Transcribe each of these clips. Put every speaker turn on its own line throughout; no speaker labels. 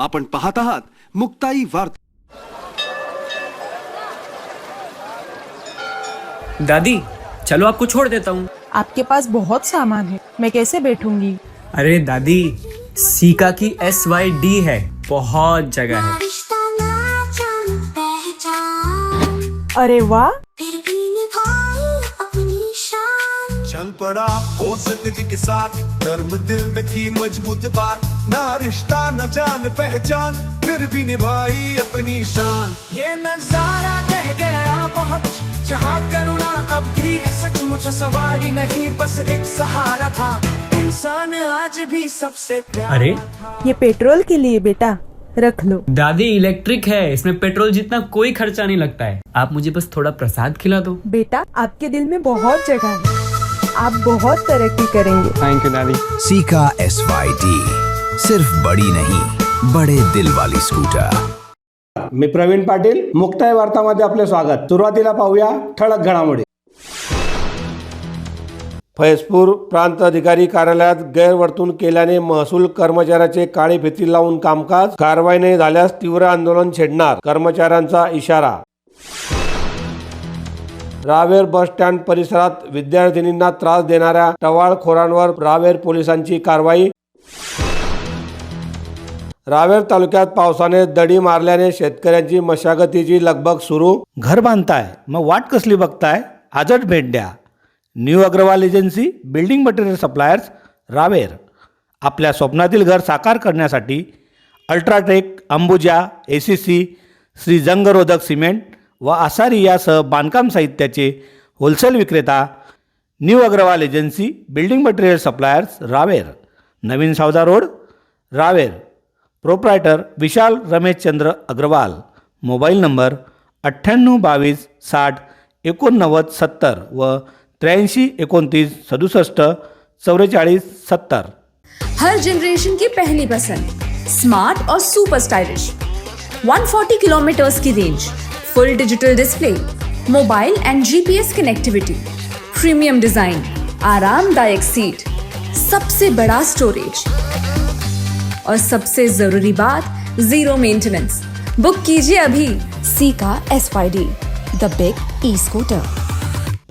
आपण पाहत आहात मुक्ताई वार्ता.
दादी चलो आपको छोड़ देता हूँ।
आपके पास बहुत सामान है। मैं कैसे बैठूँगी?
अरे दादी सीका की एस वाई डी है बहुत जगह है।
अरे वाह!
चल पड़ा हो ज़िंदगी के साथ। धर्म दिल में थी मज़बूत बात। ना रिश्ता न जान पहचान। फिर भी निभाई अपनी शान। ये नज़ारा कह गया बहुत। जहाँ करुणा अब भी सचमुच सवारी नहीं बस एक सहारा था। इंसान आज भी सबसे प्यारा
अरे।
ये पेट्रोल के लिए बेटा रख लो।
दादी इलेक्ट्रिक है इसमें पेट्रोल जितना कोई खर्चा नहीं लगता है। आप मुझे बस थोड़ा प्रसाद खिला दो।
बेटा आपके दिल में बहुत जगह है। आप बहुत तरक्की करेंगे।
थैंक यू दादी
सीका एस वाई डी सिर्फ बड़ी नहीं बड़े दिल वाली स्कूटर।
मी प्रवीण पाटील मुक्ताय वार्तामध्ये आपले स्वागत. सुरुवातीला पाहूया ठळक घडामोडी. फैजपूर प्रांत अधिकारी कार्यालयात गैरवर्तणूक केल्याने महसूल कर्मचाऱ्याचे काळी फिती लावून कामकाज कारवाई नाही झाल्यास तीव्र आंदोलन छेडणार कर्मचाऱ्यांचा इशारा. रावेर बस स्टँड परिसरात विद्यार्थिनींना त्रास देणाऱ्या टवाळखोरांवर रावेर पोलिसांची कारवाई. रावेर तालुक्यात पावसाने दडी मारल्याने शेतकऱ्यांची मशागतीची लगबग सुरू. घर बांधताय मग वाट कसली बघताय? आजच भेट द्या. New Agrawal agency building material suppliers Raver. आपल्या स्वप्नातील घर साकार करण्यासाठी UltraTech Ambuja A C C Shri जंगरोधक cement व आसारी यासह बांधकाम साहित्याचे होलसेल विक्रेता new Agrawal agency building material suppliers Raver. नवीन Savda road Raver. Proprietor Vishal Rameshchandra Agrawal. Mobile number अठ्ठ्याण्णव बावीस साठ एकोणनव्वद सत्तर व त्र्याऐंशी एकोणतीस सदुसष्ट चौवेचाळीस सत्तर.
हर जनरेशन की पहली पसंद. स्मार्ट और सुपर स्टाइलिश 140 किलोमीटर्स की range full digital display mobile and GPS connectivity premium design आरामदायक सीट सबसे बड़ा स्टोरेज और सबसे जरूरी बात जीरो मेंटेनेंस बुक कीजिए अभी। सी का S D the big E scooter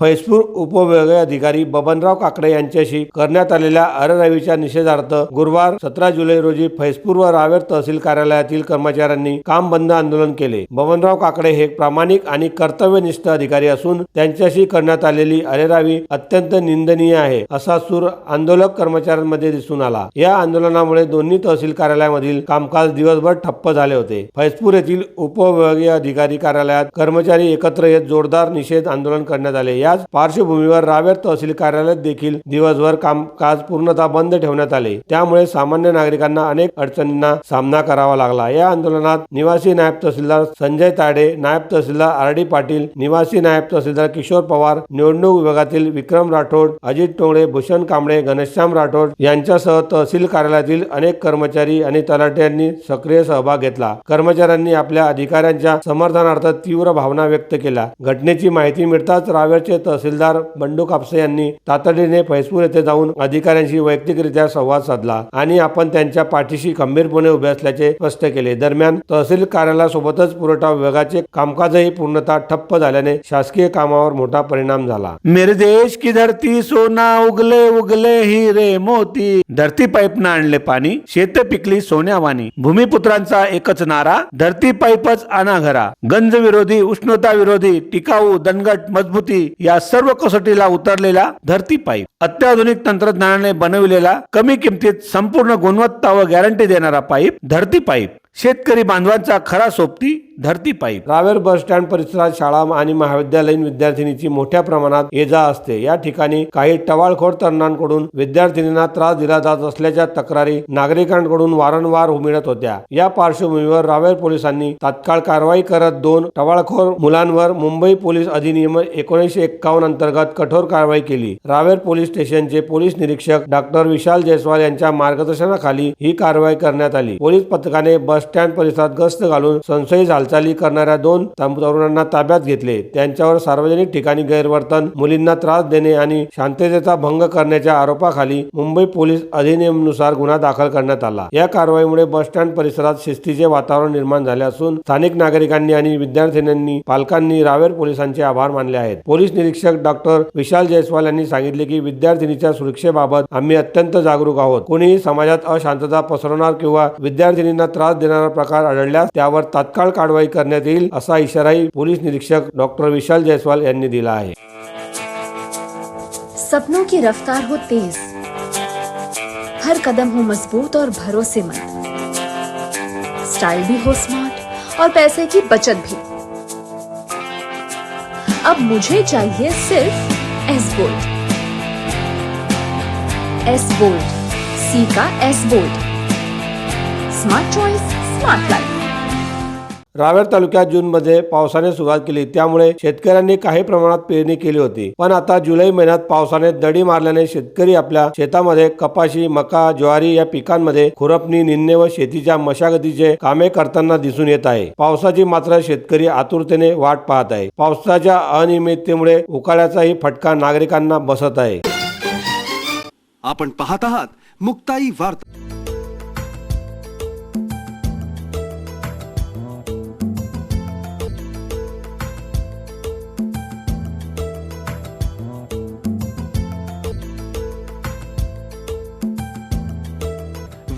Faizpur उपविभागीय अधिकारी बबनराव काकडे यांच्याशी करण्यात आलेल्या अररवीच्या निषेधार्थ गुरुवार सतरा जुलै रोजी फैजपूर व रावेर तहसील कार्यालयातील कर्मचाऱ्यांनी काम बंद आंदोलन केले. बबनराव काकडे हे प्रामाणिक आणि कर्तव्यनिष्ठ अधिकारी असून त्यांच्याशी करण्यात आलेली अरेरावी अत्यंत निंदनीय आहे असा सूर आंदोलक कर्मचाऱ्यांमध्ये दिसून आला. या आंदोलनामुळे दोन्ही तहसील कार्यालयामधील कामकाज दिवसभर ठप्प झाले होते. फैजपूर येथील उपविभागीय अधिकारी कार्यालयात कर्मचारी एकत्र येत जोरदार निषेध आंदोलन करण्यात आले. या याच पार्श्वभूमीवर रावेर तहसील कार्यालयात देखील दिवसभर कामकाज पूर्णतः बंद ठेवण्यात आले. त्यामुळे सामान्य नागरिकांना अनेक अडचणींना सामना करावा लागला. या आंदोलनात निवासी नायब तहसीलदार संजय ताडे नायब तहसीलदार आर डी पाटील निवासी नायब तहसीलदार किशोर पवार निवडणूक विभागातील विक्रम राठोड अजित टोंगळे भूषण कांबळे घनश्याम राठोड यांच्यासह तहसील कार्यालयातील अनेक कर्मचारी आणि तलाठ्यांनी सक्रिय सहभाग घेतला. कर्मचाऱ्यांनी आपल्या अधिकाऱ्यांच्या समर्थनार्थ तीव्र भावना व्यक्त केल्या. घटनेची माहिती मिळताच रावेरचे तहसीलदार बंडू कापसे यांनी तातडीने फैजपूर येथे जाऊन अधिकाऱ्यांशी वैयक्तिकरित्या संवाद साधला आणि आपण त्यांच्या पाठीशी खंबीरपणे उभे असल्याचे स्पष्ट केले. दरम्यान तहसील कार्यालयासोबतच पुरवठा विभागाचे कामकाजही पूर्णतः ठप्प झाल्याने शासकीय कामावर मोठा परिणाम झाला. मेरे देश की धरती सोना उगले उगले हिरे मोती. धरती पाईपनं आणले पाणी शेत पिकली सोन्यावानी भूमिपुत्रांचा एकच नारा धरती पाईपच आणा घरा गंज विरोधी उष्णता विरोधी टिकाऊ दणगट मजबूती या सर्व कसोटीला उतरलेला धरती पाईप अत्याधुनिक तंत्रज्ञानाने बनविलेला कमी किमतीत संपूर्ण गुणवत्ता व गॅरंटी देणारा पाईप धरती पाईप शेतकरी बांधवांचा खरा सोबती धरती पाईप. रावेर बस स्टँड परिसरात शाळा आणि महाविद्यालयीन विद्यार्थिनीची मोठ्या प्रमाणात ये जा असते. या ठिकाणी काही टवाळखोर तरुणांकडून विद्यार्थिनींना त्रास दिला जात असल्याच्या तक्रारी नागरिकांकडून वारंवार मिळत होत्या. या पार्श्वभूमीवर रावेर पोलिसांनी तात्काळ कारवाई करत दोन टवाळखोर मुलांवर मुंबई पोलीस अधिनियम एकोणीसशे एक्कावन्न अंतर्गत कठोर कारवाई केली. रावेर पोलीस स्टेशनचे पोलीस निरीक्षक डॉक्टर विशाल जयस्वाल यांच्या मार्गदर्शनाखाली ही कारवाई करण्यात आली. पोलीस पथकाने बस बस स्टँड परिसरात गस्त घालून संशयित हालचाली करणाऱ्या दोन तरुणांना ताब्यात घेतले. त्यांच्यावर सार्वजनिक ठिकाणी गैरवर्तन मुलींना त्रास देणे आणि शांततेचा भंग करण्याच्या आरोपाखाली मुंबई पोलीस अधिनियमानुसार गुन्हा दाखल करण्यात आला. या कारवाईमुळे बस स्टँड परिसरात शिस्तीचे वातावरण निर्माण झाले असून स्थानिक नागरिकांनी आणि विद्यार्थिन्यांनी पालकांनी रावेर पोलिसांचे आभार मानले आहेत. पोलीस निरीक्षक डॉक्टर विशाल जयस्वाल यांनी सांगितले की विद्यार्थिनीच्या सुरक्षेबाबत आम्ही अत्यंत जागरूक आहोत. कोणीही समाजात अशांतता पसरवणार किंवा विद्यार्थिनींना त्रास देणार देणारा प्रकार आढळल्यास त्यावर तात्काळ कारवाई करण्यात येईल असा इशाराही पोलीस निरीक्षक डॉक्टर विशाल जयस्वाल यांनी दिला आहे.
सपनों की रफ्तार हो तेज। हर कदम हो मजबूत और भरोसेमंद। स्टाइल भी हो स्मार्ट और पैसे की बचत भी। अब मुझे चाहिए सिर्फ S bolt S bolt C का S bolt smart choice smart life
Raver तालुक्यात जूनमध्ये पावसाने सुरुवात केली. त्यामुळे शेतकऱ्यांनी काही प्रमाणात पेरणी केली होती. पण आता जुलै महिन्यात पावसाने दडी मारल्याने शेतकरी आपल्या शेतामध्ये कपाशी मका ज्वारी या पिकांमध्ये खुरपणी निंदणे व शेतीच्या मशागतीचे कामे करताना दिसून येत आहे. पावसाची मात्र शेतकरी आतुरतेने वाट पाहत आहे. पावसाच्या अनियमिततेमुळे उकाड्याचाही फटका नागरिकांना बसत आहे.
आपण पाहत आहात मुक्ताई वार्ता.